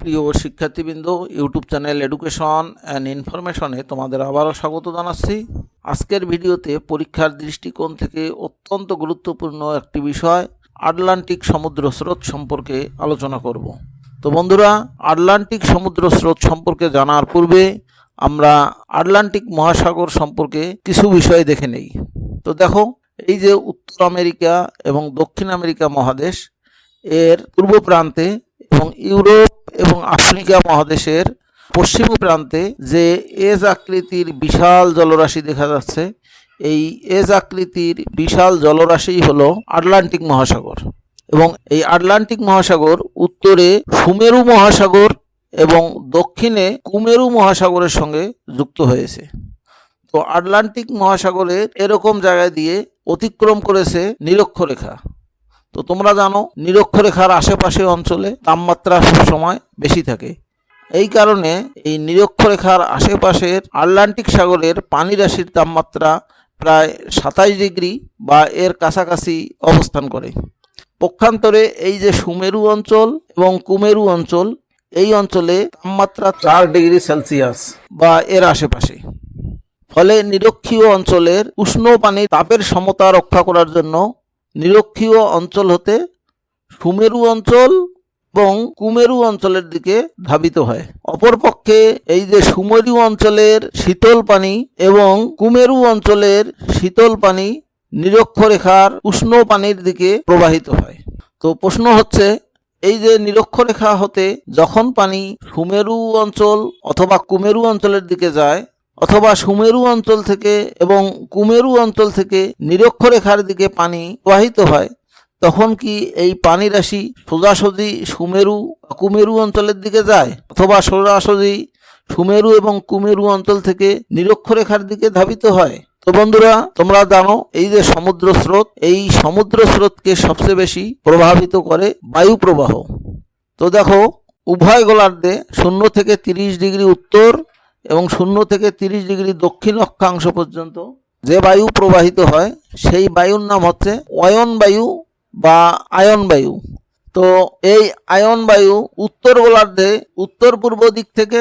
প্রিয় শিক্ষার্থীবৃন্দ, YouTube channel education and ইনফরমেশনে তোমাদের আবারও স্বাগত জানাচ্ছি। আজকের ভিডিওতে পরীক্ষার দৃষ্টিকোণ থেকে অত্যন্ত গুরুত্বপূর্ণ একটি বিষয়, আটলান্টিক সমুদ্র স্রোত সম্পর্কে আলোচনা করব। তো বন্ধুরা, আটলান্টিক সমুদ্র স্রোত সম্পর্কে জানার পূর্বে আমরা আটলান্টিক মহাসাগর সম্পর্কে কিছু বিষয় দেখে নেই। তো দেখো, এই যে উত্তর আমেরিকা এবং দক্ষিণ আমেরিকা মহাদেশ, এর পূর্ব প্রান্তে এবং ইউরোপ এবং আফ্রিকা মহাদেশের পশ্চিম প্রান্তে যে এজ আকৃতির বিশাল জলরাশি দেখা যাচ্ছে, এই এজ আকৃতির বিশাল জলরাশি হলো আটলান্টিক মহাসাগর। এবং এই আটলান্টিক মহাসাগর উত্তরে সুমেরু মহাসাগর এবং দক্ষিণে কুমেরু মহাসাগরের সঙ্গে যুক্ত হয়েছে। তো আটলান্টিক মহাসাগরের এরকম জায়গায় দিয়ে অতিক্রম করেছে নিরক্ষরেখা। তো তোমরা জানো, নিরক্ষরেখার আশেপাশে অঞ্চলে তাপমাত্রা সবসময় বেশি থাকে। এই কারণে এই নিরক্ষরেখার আশেপাশের আটলান্টিক সাগরের পানি রাশির তাপমাত্রা প্রায় সাতাইশ ডিগ্রি বা এর কাছাকাছি অবস্থান করে। পক্ষান্তরে এই যে সুমেরু অঞ্চল এবং কুমেরু অঞ্চল, এই অঞ্চলে তাপমাত্রা চার ডিগ্রি সেলসিয়াস বা এর আশেপাশে। ফলে নিরক্ষীয় অঞ্চলের উষ্ণ পানি তাপের সমতা রক্ষা করার জন্য নিরক্ষীয় অঞ্চল হতে সুমেরু অঞ্চল এবং কুমেরু অঞ্চলের দিকে ধাবিত হয়। অপরপক্ষে এই যে সুমেরু অঞ্চলের শীতল পানি এবং কুমেরু অঞ্চলের শীতল পানি নিরক্ষরেখার উষ্ণ পানির দিকে প্রবাহিত হয়। তো প্রশ্ন হচ্ছে, এই যে নিরক্ষরেখা হতে যখন পানি সুমেরু অঞ্চল অথবা কুমেরু অঞ্চলের দিকে যায় অথবা সুমেরু অঞ্চল থেকে এবং কুমেরু অঞ্চল থেকে নিরক্ষরেখার দিকে পানি প্রবাহিত হয়, তখন কি এই পানি রাশি সোজাসুজি সুমেরু কুমেরু অঞ্চলের দিকে যায়? অথবা সোজাসুজি সুমেরু এবং কুমেরু অঞ্চল থেকে নিরক্ষরেখার দিকে ধাবিত হয়? তো বন্ধুরা, তোমরা জানো এই যে সমুদ্র স্রোত, এই সমুদ্র স্রোতকে সবচেয়ে বেশি প্রভাবিত করে বায়ু প্রবাহ। তো দেখো, উভয় গোলার্ধে শূন্য থেকে তিরিশ ডিগ্রি উত্তর এবং শূন্য থেকে তিরিশ ডিগ্রি দক্ষিণ অক্ষাংশ পর্যন্ত যে বায়ু প্রবাহিত হয়, সেই বায়ুর নাম হচ্ছে অয়ন বায়ু বা আয়ন বায়ু। তো এই আয়ন বায়ু উত্তর গোলার্ধে, উত্তর পূর্ব দিক থেকে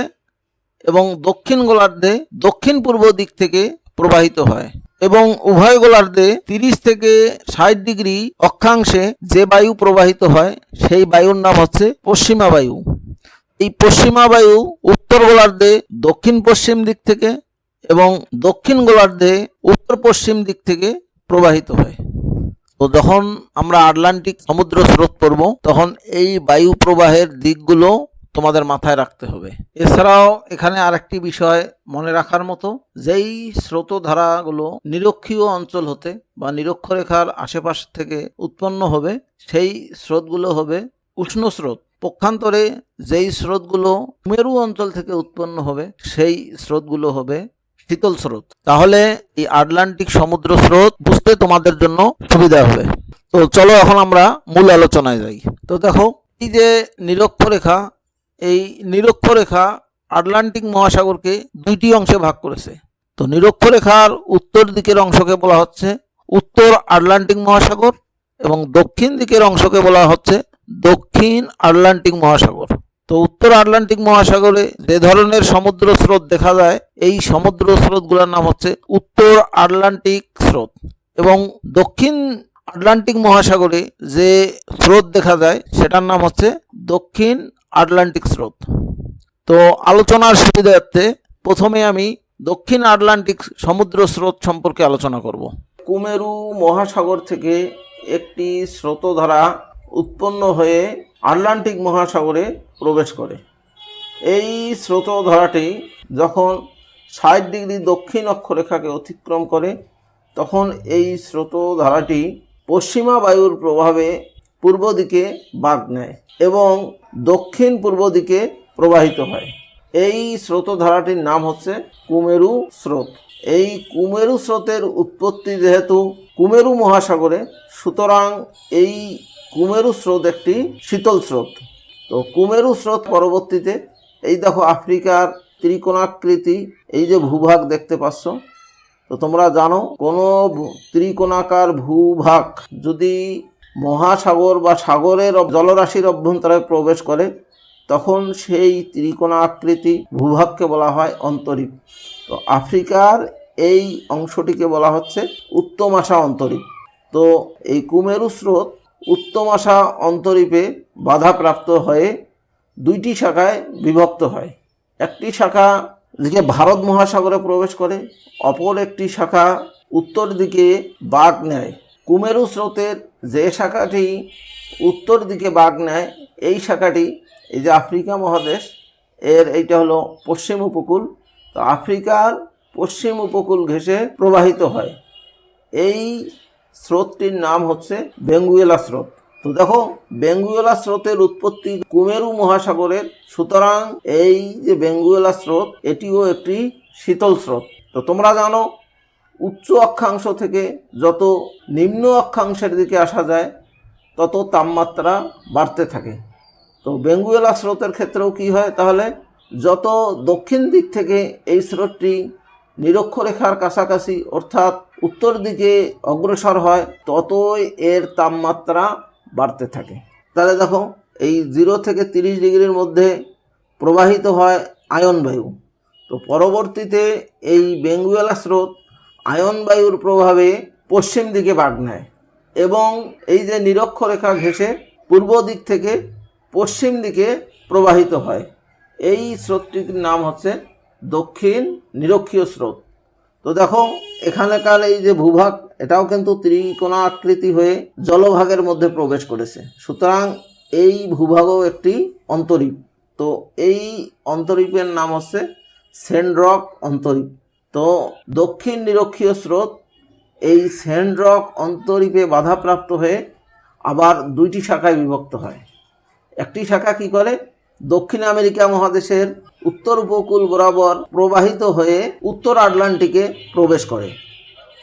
এবং দক্ষিণ গোলার্ধে, দক্ষিণ পূর্ব দিক থেকে প্রবাহিত হয় এবং উভয় গোলার্ধে তিরিশ থেকে ষাট ডিগ্রি অক্ষাংশে যে বায়ু প্রবাহিত হয়, সেই বায়ুর নাম হচ্ছে পশ্চিমা বায়ু। এই পশ্চিমা বায়ু উত্তর গোলার্ধে, দক্ষিণ পশ্চিম দিক থেকে এবং দক্ষিণ গোলার্ধে উত্তর পশ্চিম দিক থেকে প্রবাহিত হয়। তো যখন আমরা আটলান্টিক সমুদ্র স্রোত পড়ব, তখন এই বায়ু প্রবাহের দিকগুলো তোমাদের মাথায় রাখতে হবে। এছাড়াও এখানে আরেকটি বিষয় মনে রাখার মতো, যেই স্রোতধারাগুলো নিরক্ষীয় অঞ্চল হতে বা নিরক্ষরেখার আশেপাশ থেকে উৎপন্ন হবে, সেই স্রোতগুলো হবে উষ্ণ স্রোত। পক্ষান্তরে যেই স্রোতগুলো মেরু অঞ্চল থেকে উৎপন্ন হবে, সেই স্রোতগুলো হবে শীতল স্রোত। তাহলে এই আটলান্টিক সমুদ্র স্রোত বুঝতে তোমাদের জন্য সুবিধা হবে। তো চলো এখন আমরা মূল আলোচনায় যাই। তো দেখো, এই যে নিরক্ষরেখা, এই নিরক্ষরেখা আটলান্টিক মহাসাগরকে দুইটি অংশে ভাগ করেছে। তো নিরক্ষরেখার উত্তর দিকের অংশকে বলা হচ্ছে উত্তর আটলান্টিক মহাসাগর এবং দক্ষিণ দিকের অংশকে বলা হচ্ছে দক্ষিণ আটলান্টিক মহাসাগর। তো উত্তর আটলান্টিক মহাসাগরে যে ধরনের সমুদ্র স্রোত দেখা যায়, এই সমুদ্র স্রোতগুলোর নাম হচ্ছে উত্তর আটলান্টিক স্রোত এবং দক্ষিণ আটলান্টিক মহাসাগরে যে স্রোত দেখা যায়, সেটার নাম হচ্ছে দক্ষিণ আটলান্টিক স্রোত। তো আলোচনার সুবিধার্থে প্রথমে আমি দক্ষিণ আটলান্টিক সমুদ্র স্রোত সম্পর্কে আলোচনা করব। কুমেরু মহাসাগর থেকে একটি স্রোতধারা উৎপন্ন হয়ে আটলান্টিক মহাসাগরে প্রবেশ করে। এই স্রোতধারাটি যখন ষাট ডিগ্রি দক্ষিণ অক্ষরেখাকে অতিক্রম করে, তখন এই স্রোতধারাটি পশ্চিমা বায়ুর প্রভাবে পূর্ব দিকে বাঁক নেয় এবং দক্ষিণ পূর্ব দিকে প্রবাহিত হয়। এই স্রোতধারাটির নাম হচ্ছে কুমেরু স্রোত। এই কুমেরু স্রোতের উৎপত্তি যেহেতু কুমেরু মহাসাগরে, সুতরাং এই কুমেরু স্রোত একটি শীতল স্রোত। তো কুমেরু স্রোত পরবর্তীতে এই দেখো আফ্রিকার ত্রিকোণাকৃতি, এই যে ভূভাগ দেখতে পাচ্ছ, তো তোমরা জানো কোনো ত্রিকোণাকার ভূভাগ যদি মহাসাগর বা সাগরের জলরাশির অভ্যন্তরে প্রবেশ করে, তখন সেই ত্রিকোণা আকৃতি ভূভাগকে বলা হয় অন্তরীপ। তো আফ্রিকার এই অংশটিকে বলা হচ্ছে উত্তমাশা অন্তরীপ। তো এই কুমেরু স্রোত উত্তমাশা অন্তরীপে বাধাপ্রাপ্ত হয়ে দুইটি শাখায় বিভক্ত হয়। একটি শাখা দিকে ভারত মহাসাগরে প্রবেশ করে, অপর একটি শাখা উত্তর দিকে বাঘ নেয়। কুমেরু স্রোতের যে শাখাটি উত্তর দিকে বাঘ নেয়, এই শাখাটি এই যে আফ্রিকা মহাদেশ, এর এইটা হলো পশ্চিম উপকূল। তো আফ্রিকার পশ্চিম উপকূল ঘেঁষে প্রবাহিত হয়। এই স্রোতটির নাম হচ্ছে বেঙ্গুয়েলা স্রোত। তো দেখো, বেঙ্গুয়েলা স্রোতের উৎপত্তি কুমেরু মহাসাগরের। সুতরাং এই যে বেঙ্গুয়েলা স্রোত, এটিও একটি শীতল স্রোত। তো তোমরা জানো, উচ্চ অক্ষাংশ থেকে যত নিম্ন অক্ষাংশের দিকে আসা যায়, তত তাপমাত্রা বাড়তে থাকে। তো বেঙ্গুয়েলা স্রোতের ক্ষেত্রেও কি হয়? তাহলে যত দক্ষিণ দিক থেকে এই স্রোতটি নিরক্ষরেখার কাছাকাছি, অর্থাৎ উত্তর দিকে অগ্রসর হয়, ততই এর তাপমাত্রা বাড়তে থাকে। তাহলে দেখো, এই জিরো থেকে তিরিশ ডিগ্রির মধ্যে প্রবাহিত হয় আয়ন বায়ু। তো পরবর্তীতে এই বেঙ্গুয়েলা স্রোত আয়ন বায়ুর প্রভাবে পশ্চিম দিকে বাগ নেয় এবং এই যে নিরক্ষরেখা ঘেঁষে পূর্ব দিক থেকে পশ্চিম দিকে প্রবাহিত হয়। এই স্রোতটির নাম হচ্ছে দক্ষিণ নিরক্ষীয় স্রোত। তো দেখো, এখানেকার এই যে ভূভাগ, এটাও কিন্তু ত্রিকোণা আকৃতি হয়ে জলভাগের মধ্যে প্রবেশ করেছে। সুতরাং এই ভূভাগও একটি অন্তরীপ। তো এই অন্তরীপের নাম হচ্ছে সেন্ড্রক অন্তরীপ। তো দক্ষিণ নিরক্ষীয় স্রোত এই সেন্ড্রক অন্তরীপে বাধাপ্রাপ্ত হয়ে আবার দুইটি শাখায় বিভক্ত হয়। একটি শাখা কি করে? দক্ষিণ আমেরিকা মহাদেশের উত্তর উপকূল বরাবর প্রবাহিত হয়ে উত্তর আটলান্টিকে প্রবেশ করে।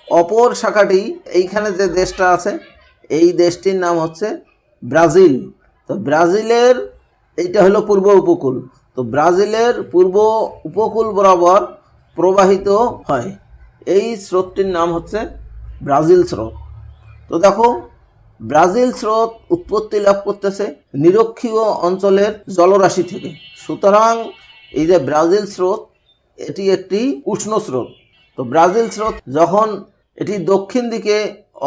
অপর শাখাটি এইখানে যে দেশটা আছে, এই দেশটির নাম হচ্ছে ব্রাজিল। তো ব্রাজিলের এইটা হলো পূর্ব উপকূল। তো ব্রাজিলের পূর্ব উপকূল বরাবর প্রবাহিত হয়। এই স্রোতটির নাম হচ্ছে ব্রাজিল স্রোত। তো দেখো ব্রাজিল স্রোত উৎপত্তি লাভ করতেছে নিরক্ষীয় অঞ্চলের জলরাশি থেকে। সুতরাং এই যে ব্রাজিল স্রোত, এটি একটি উষ্ণ স্রোত। তো ব্রাজিল স্রোত যখন এটি দক্ষিণ দিকে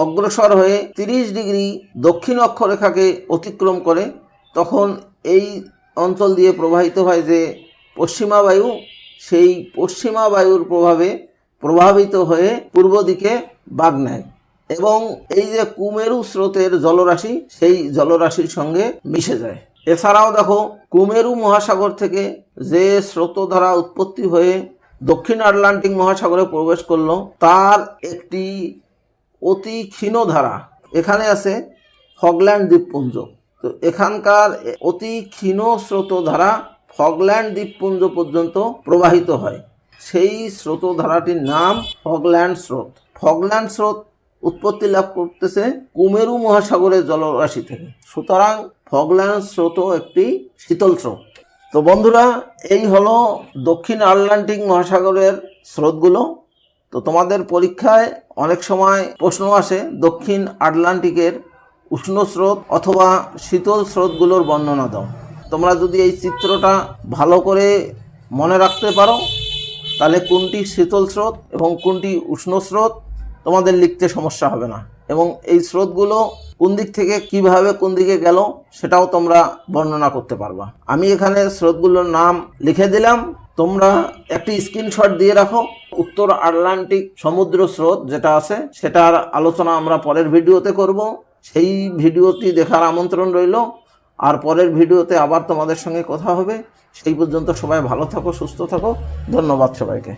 অগ্রসর হয়ে তিরিশ ডিগ্রি দক্ষিণ অক্ষরেখাকে অতিক্রম করে, তখন এই অঞ্চল দিয়ে প্রবাহিত হয় যে পশ্চিমা বায়ু, সেই পশ্চিমা বায়ুর প্রভাবে প্রভাবিত হয়ে পূর্ব দিকে বাগ নেয়। এবং এই যে কুমেরু স্রোতের জলরাশি, সেই জলরাশির সঙ্গে মিশে যায়। এছাড়াও দেখো, কুমেরু মহাসাগর থেকে যে স্রোতধারা উৎপত্তি হয়ে দক্ষিণ আটলান্টিক মহাসাগরে প্রবেশ করল, তার একটি অতি ক্ষীণ ধারা। এখানে আছে ফগল্যান্ড দ্বীপপুঞ্জ। তো এখানকার অতি ক্ষীণ স্রোতধারা ফগল্যান্ড দ্বীপপুঞ্জ পর্যন্ত প্রবাহিত হয়। সেই স্রোতধারাটির নাম ফগল্যান্ড স্রোত। ফগল্যান্ড স্রোত উৎপত্তি লাভ করতেছে কুমেরু মহাসাগরের জলরাশি থেকে। সুতরাং ফগল্যান্ড স্রোতও একটি শীতল স্রোত। তো বন্ধুরা, এই হলো দক্ষিণ আটলান্টিক মহাসাগরের স্রোতগুলো। তো তোমাদের পরীক্ষায় অনেক সময় প্রশ্ন আসে দক্ষিণ আটলান্টিকের উষ্ণ স্রোত অথবা শীতল স্রোতগুলোর বর্ণনা দাও। তোমরা যদি এই চিত্রটা ভালো করে মনে রাখতে পারো, তাহলে কোনটি শীতল স্রোত এবং কোনটি উষ্ণ স্রোত তোমাদের লিখতে সমস্যা হবে না। এবং এই স্রোতগুলো কোন দিক থেকে কীভাবে কোন দিকে গেল সেটাও তোমরা বর্ণনা করতে পারবা। আমি এখানে স্রোতগুলোর নাম লিখে দিলাম। তোমরা একটি স্ক্রিনশট দিয়ে রাখো। উত্তর আটলান্টিক সমুদ্র স্রোত যেটা আছে, সেটার আলোচনা আমরা পরের ভিডিওতে করব। সেই ভিডিওটি দেখার আমন্ত্রণ রইল। আর পরের ভিডিওতে আবার তোমাদের সঙ্গে কথা হবে। সেই পর্যন্ত সবাই ভালো থাকো, সুস্থ থাকো। ধন্যবাদ সবাইকে।